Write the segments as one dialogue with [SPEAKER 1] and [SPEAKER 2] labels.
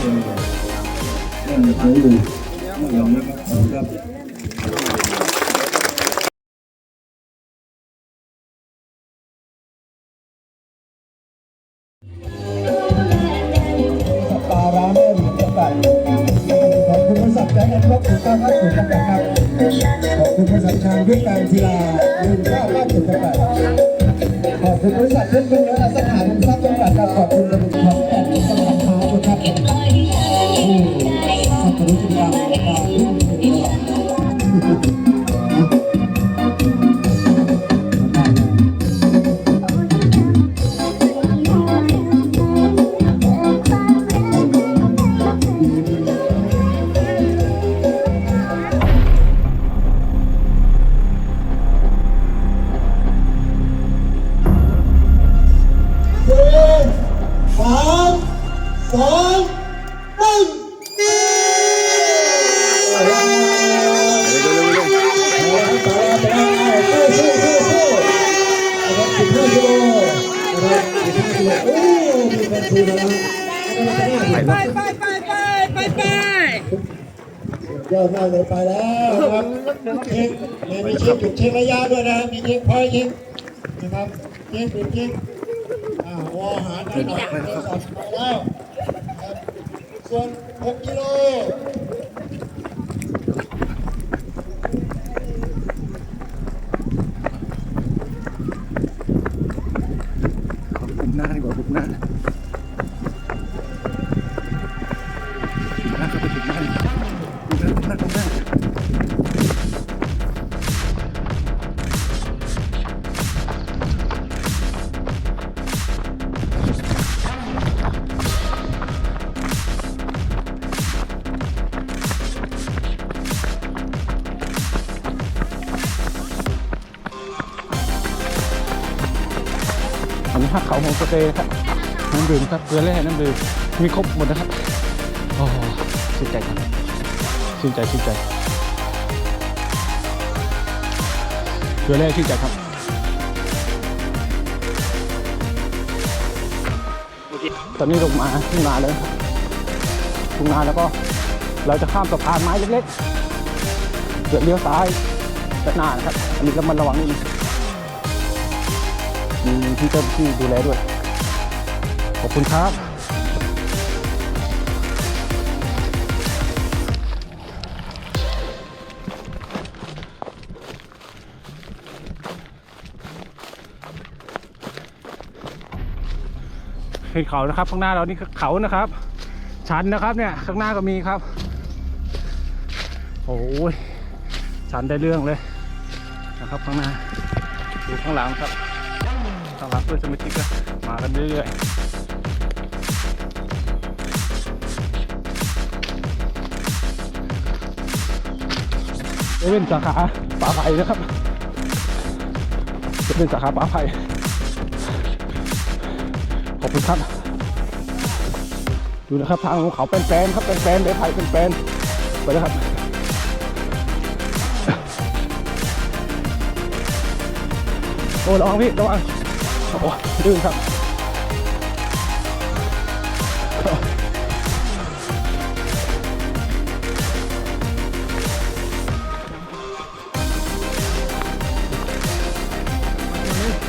[SPEAKER 1] ใช้อยู่อย่างนี้ครับครับ
[SPEAKER 2] ปดาร้านเริ่มจำกัดขอบคุณบริษัทแจ้งเงินครบถูกต้องครับถูกจำกัดครับขอบคุณบริษัทชางยุทธการศิลาหนึ่งเก้าเก้าถูกจำกัดขอบคุณบริษัทเพื่อนเพื่อนและสถานทรัพย์จำกัดขอบคุณบริษัท
[SPEAKER 3] ไปไปไปไปไปไป
[SPEAKER 2] ยอดมากเลยไปแล้วครับเช็คมีมีเช็คจุดเช็คระยะด้วยนะมีเช็คพอยต์เช็คนะครับเช็คจุดเช็คอ่าวอหารนั่นหน่อยไปแล้วส่วน 6 กิโล
[SPEAKER 4] ขอบคุณหน้าดีกว่าขอบคุณหน้าหน้า อันนี้ฮักเขาของสเตย์ครับน้ำดื่มครับเกลือแร่น้ำดื่มมีครบหมดนะครับโอ้โหชื่นใจครับชื่นใจชื่นใจเกลือแร่ชื่นใจครับตอนนี้ลงมาทุ่งนาเลยทุ่งนาแล้วก็เราจะข้ามสะพานไม้เล็กๆเดี๋ยวเลี้ยวซ้ายด้านหน้านะครับ อันนี้ก็มันระวังนิดนึง มีพี่เจ้าที่ดูแลด้วย ขอบคุณครับเห็นเขานะครับ ข้างหน้าเรานี่เขานะครับ ชันนะครับเนี่ยข้างหน้าก็มีครับ โอ้ยชันได้เรื่องเลยนะครับข้างหน้าดูข้างหลังครับ ต้อนรับด้วยสมาชิกก็มากันเรื่อยๆเซเว่นสาขาป่าไผ่นะครับเซเว่นสาขาป่าไผ่ขอบคุณครับ ดูนะครับทางของเขาเป็นแปลนครับเป็นแปนๆเลยไผ่เป็นแปนไปเลยครับโอ้ระวังพี่ระวัง โอ้โหลื่นครับ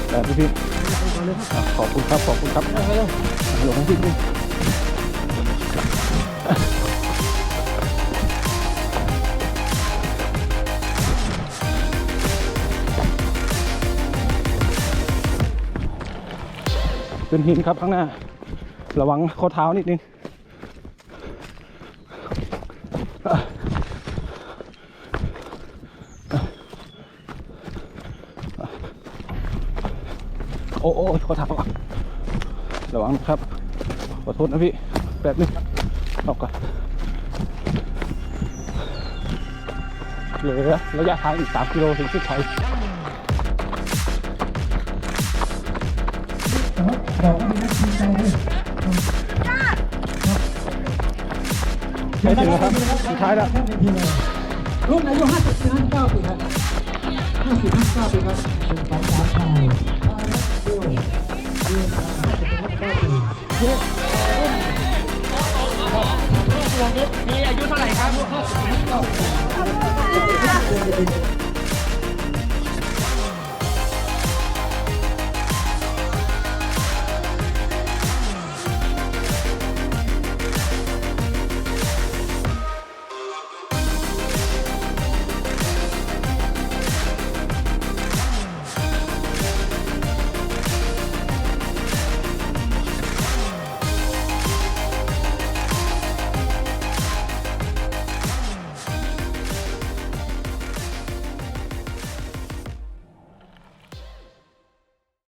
[SPEAKER 4] แต่พี่พี่อะขอบคุณครับ ขอบคุณครับหลวงพี่พี่ เป็นหินครับข้างหน้า ระวังข้อเท้านิดนึงโอ้โอ้ข้อเท้าระวังนะครับ ขอโทษนะพี่แป๊บนึงออกก่อนเหลือระยะทางอีก 3 กิโลถึง เส้นชัยใกล้ถึงแล้วครับสุดท้ายแล้ว
[SPEAKER 2] รุ่นอายุ50ปี59ปีครับ50 59ปีครับเป็นของสามชายเดียวเดียว59ปี
[SPEAKER 3] มีอายุเท่าไหร่ครับ